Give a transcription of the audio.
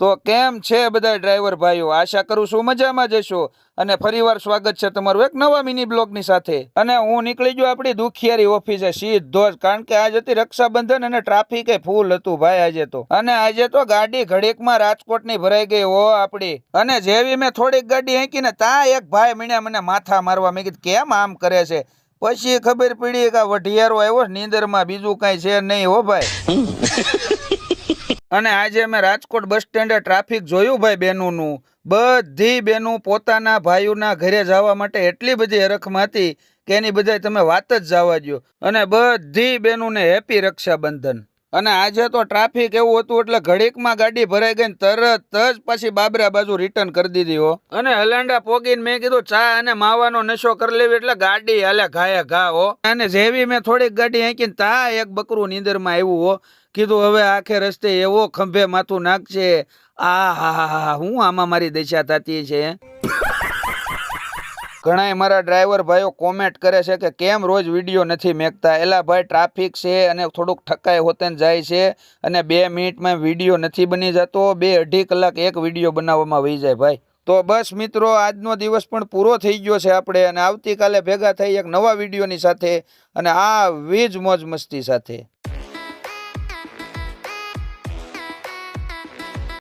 તો કેમ છે બધા ડ્રાઈવર ભાઈઓ? આશા કરું છું મજામાં જશો અને ફરીવાર સ્વાગત છે તમારું એક નવા મિની બ્લોગની સાથે. અને હું નીકળી ગયો આપણી દુખિયારી ઓફિસે સીધો જ, કારણ કે આજ હતી રક્ષાબંધન અને ટ્રાફિક ફૂલ હતું ભાઈ આજે તો. અને આજે તો ગાડી ઘડીકમાં રાજકોટની ભરાઈ ગઈ હો આપણી. અને જેવી મેં થોડીક ગાડી હેંકીને તા એક ભાઈ મીણ્યા મને માથા મારવા મેં કીધું કેમ આમ કરે છે? પછી ખબર પડી કે વઢિયારો આવ્યો નીંદરમાં બીજું કાંઈ છે નહીં હો ભાઈ. અને આજે મેં રાજકોટ બસ સ્ટેન્ડે ટ્રાફિક જોયું ભાઈ બેનુંનું. બધી બેનું પોતાના ભાઈઓના ઘરે જવા માટે એટલી બધી હરખમાં હતી કે એની બધાય તમે વાત જ જવા દ્યો. અને બધી બહેનોને હેપી રક્ષાબંધન. અને આજે તો ટ્રાફિક એવું હતું એટલે ઘડીકમાં ગાડી ભરાઈ ગઈ તરત જ પાછી બાબરા બાજુ રિટર્ન કરી દીધી હો. અને હલાંડા પોગીને મેં કીધું, ચા અને માવાનો નશો કરી લેવી એટલે ગાડી હાલે ઘાયે ઘા હો. અને જેવી મેં થોડીક ગાડી આંકીને તા એક બકરું નીંદરમાં આવ્યું હો. કીધું, હવે આખે રસ્તે એવો ખંભે માથું નાખશે આ હા હા હા, હું આમાં મારી દશા થતી છે. ઘણાય મારા ડ્રાઈવર ભાઈઓ કોમેન્ટ કરે છે કે કેમ રોજ વીડિયો નથી મેકતા? એલા ભાઈ ટ્રાફિક છે અને થોડુંક ઠકાઈ હોતે જાય છે અને બે મિનિટમાં વીડિયો નથી બની જતો, બે અઢી કલાક એક વીડિયો બનાવવામાં વહી જાય ભાઈ. તો બસ મિત્રો, આજનો દિવસ પણ પૂરો થઈ ગયો છે આપણે અને આવતીકાલે ભેગા થઈ એક નવા વિડીયોની સાથે અને આ વીજ મોજ મસ્તી સાથે.